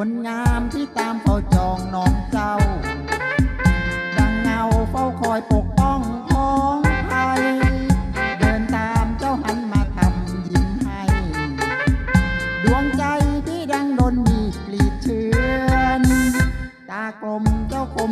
คนงามที่ตามเฝ้าจองน้องเจ้า ดังเงาเฝ้าคอยปกป้องของไทยเดินตามเจ้าหันมาทำยิ้มให้ ดวงใจที่ดังโดนมีดกลีดเชือน ตากลมเจ้าคม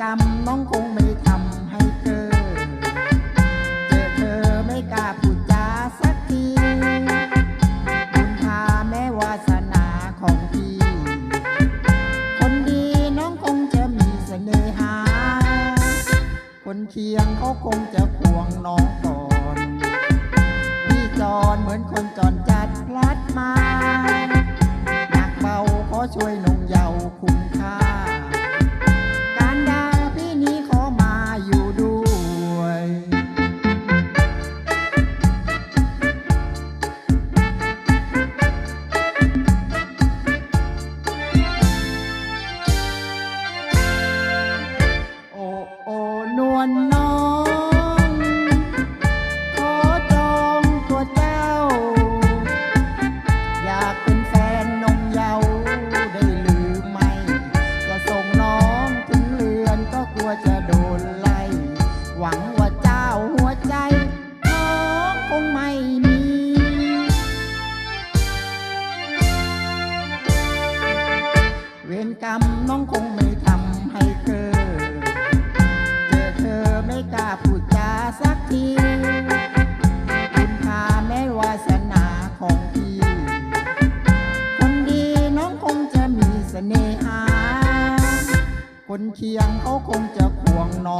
กรรมน้องคงไม่ทำให้เธอ เจอเธอไม่กล้าพูดจาสักทีบุญพาแม่วาสนาของพี่ คนดีน้องคงจะมีเสน่หา คนเคียงเขาคงจะห่วงน้องก่อน พี่จอนเหมือนคนจอนจัดพลัดมา หนักเบาขอช่วยหน่อย หวังว่าเจ้าหัวใจน้องคงไม่มี เวรกรรมน้องคงไม่ทำให้เธอเจอเธอไม่กล้าพูดจาสักทีคุณพาแม่วาสนาของพี่ คนดีน้องคงจะมีเสน่หา คนเคียงเขาคงจะควงน้อง